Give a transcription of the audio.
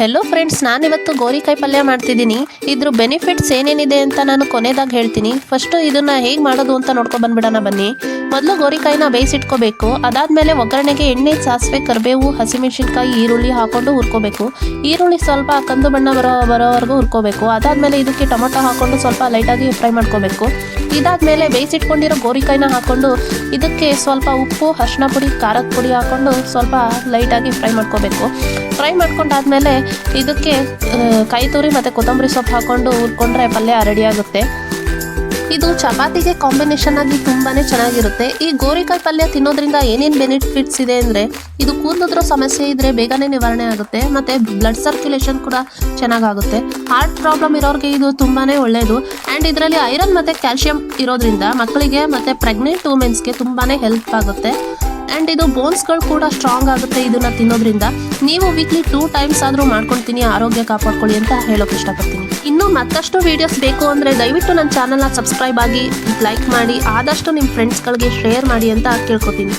Hello friends ನಾನಿವತ್ತು ಗೋರಿಕಾಯಿ ಪಲ್ಯ ಮಾಡ್ತಿದ್ದೀನಿ. ಇದ್ರ ಬೆನಿಫಿಟ್ಸ್ ಏನೇನಿದೆ ಅಂತ ನಾನು ಕೊನೆದಾಗ ಹೇಳ್ತೀನಿ. ಫಸ್ಟು ಇದನ್ನ ಹೇಗೆ ಮಾಡೋದು ಅಂತ ನೋಡ್ಕೊ ಬಂದ್ಬಿಡೋಣ ಬನ್ನಿ. ಮೊದಲು ಗೋರಿಕಾಯಿನ ಬೇಯಿಸಿಟ್ಕೋಬೇಕು. ಅದಾದಮೇಲೆ ಒಗ್ಗರಣೆಗೆ ಎಣ್ಣೆ, ಸಾಸಿವೆ, ಕರಿಬೇವು, ಹಸಿಮೆಣಸಿನ್ಕಾಯಿ, ಈರುಳ್ಳಿ ಹಾಕೊಂಡು ಹುರ್ಕೋಬೇಕು. ಈರುಳ್ಳಿ ಸ್ವಲ್ಪ ಕಂದು ಬಣ್ಣ ಬರೋ ಬರೋವರೆಗೂ ಹುರ್ಕೋಬೇಕು. ಅದಾದಮೇಲೆ ಇದಕ್ಕೆ ಟೊಮೊಟೊ ಹಾಕೊಂಡು ಸ್ವಲ್ಪ ಲೈಟಾಗಿ ಫ್ರೈ ಮಾಡ್ಕೋಬೇಕು. ಇದಾದ್ಮೇಲೆ ಬೇಯಿಸಿಟ್ಕೊಂಡಿರೋ ಗೋರಿಕಾಯಿನ ಹಾಕೊಂಡು ಇದಕ್ಕೆ ಸ್ವಲ್ಪ ಉಪ್ಪು ಅರಿಶಿನ ಪುಡಿ, ಖಾರದ ಪುಡಿ ಹಾಕೊಂಡು ಸ್ವಲ್ಪ ಲೈಟಾಗಿ ಫ್ರೈ ಮಾಡ್ಕೋಬೇಕು. ಫ್ರೈ ಮಾಡ್ಕೊಂಡಾದ್ಮೇಲೆ ಇದಕ್ಕೆ ಕಾಯಿ ತುರಿ ಮತ್ತು ಕೊತ್ತಂಬರಿ ಸೊಪ್ಪು ಹಾಕೊಂಡು ಹುರ್ಕೊಂಡ್ರೆ ಪಲ್ಯ ರೆಡಿ ಆಗುತ್ತೆ. ಇದು ಚಪಾತಿಗೆ ಕಾಂಬಿನೇಷನ್ ಆಗಿ ತುಂಬಾನೇ ಚೆನ್ನಾಗಿರುತ್ತೆ. ಈ ಗೋರಿಕಾಯಿ ಪಲ್ಯ ತಿನ್ನೋದ್ರಿಂದ ಏನೇನು ಬೆನಿಫಿಟ್ಸ್ ಇದೆ ಅಂದರೆ, ಇದು ಕೂದಲಿದ್ರೋ ಸಮಸ್ಯೆ ಇದ್ರೆ ಬೇಗನೆ ನಿವಾರಣೆ ಆಗುತ್ತೆ, ಮತ್ತೆ ಬ್ಲಡ್ ಸರ್ಕ್ಯುಲೇಷನ್ ಕೂಡ ಚೆನ್ನಾಗಾಗುತ್ತೆ. ಹಾರ್ಟ್ ಪ್ರಾಬ್ಲಮ್ ಇರೋರಿಗೆ ಇದು ತುಂಬಾನೇ ಒಳ್ಳೆಯದು ಆ್ಯಂಡ್ ಇದರಲ್ಲಿ ಐರನ್ ಮತ್ತು ಕ್ಯಾಲ್ಶಿಯಂ ಇರೋದ್ರಿಂದ ಮಕ್ಕಳಿಗೆ ಮತ್ತು ಪ್ರೆಗ್ನೆಂಟ್ ವುಮೆನ್ಸ್ಗೆ ತುಂಬಾನೇ ಹೆಲ್ಪ್ ಆಗುತ್ತೆ. ಆ್ಯಂಡ್ ಇದು ಬೋನ್ಸ್ಗಳು ಕೂಡ ಸ್ಟ್ರಾಂಗ್ ಆಗುತ್ತೆ ಇದನ್ನ ತಿನ್ನೋದ್ರಿಂದ. ನೀವು ವೀಕ್ಲಿ ಟೂ ಟೈಮ್ಸ್ ಆದರೂ ಮಾಡ್ಕೊಳ್ತೀನಿ, ಆರೋಗ್ಯ ಕಾಪಾಡ್ಕೊಳ್ಳಿ ಅಂತ ಹೇಳೋಕೆ ಇಷ್ಟಪಡ್ತೀನಿ. ಇನ್ನು ಮತ್ತಷ್ಟು ವಿಡಿಯೋಸ್ ಬೇಕು ಅಂದರೆ ದಯವಿಟ್ಟು ನನ್ನ ಚಾನಲ್ನ ಸಬ್ಸ್ಕ್ರೈಬ್ ಆಗಿ ಲೈಕ್ ಮಾಡಿ, ಆದಷ್ಟು ನಿಮ್ಮ ಫ್ರೆಂಡ್ಸ್ಗಳಿಗೆ ಶೇರ್ ಮಾಡಿ ಅಂತ ಕೇಳ್ಕೊತೀನಿ.